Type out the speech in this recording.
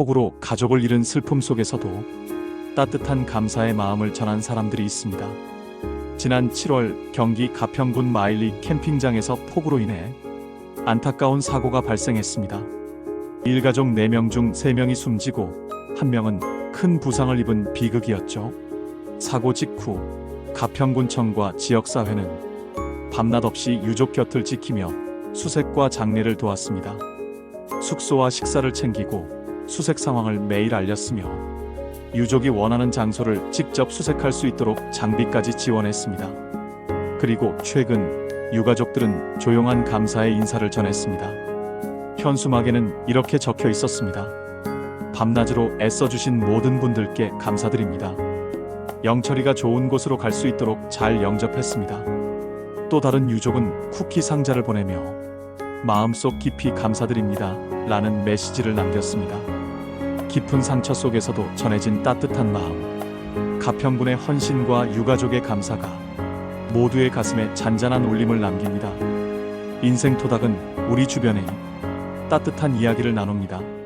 폭우로 가족을 잃은 슬픔 속에서도 따뜻한 감사의 마음을 전한 사람들이 있습니다. 지난 7월 경기 가평군 마일리 캠핑장에서 폭우로 인해 안타까운 사고가 발생했습니다. 일가족 4명 중 3명이 숨지고 1명은 큰 부상을 입은 비극이었죠. 사고 직후 가평군청과 지역사회는 밤낮 없이 유족 곁을 지키며 수색과 장례를 도왔습니다. 숙소와 식사를 챙기고 수색 상황을 매일 알렸으며 유족이 원하는 장소를 직접 수색할 수 있도록 장비까지 지원했습니다. 그리고 최근 유가족들은 조용한 감사의 인사를 전했습니다. 현수막에는 이렇게 적혀 있었습니다. 밤낮으로 애써주신 모든 분들께 감사드립니다. 영철이가 좋은 곳으로 갈 수 있도록 잘 영접했습니다. 또 다른 유족은 쿠키 상자를 보내며 마음속 깊이 감사드립니다. 라는 메시지를 남겼습니다. 깊은 상처 속에서도 전해진 따뜻한 마음. 가평군의 헌신과 유가족의 감사가 모두의 가슴에 잔잔한 울림을 남깁니다. 인생 토닥은 우리 주변에 따뜻한 이야기를 나눕니다.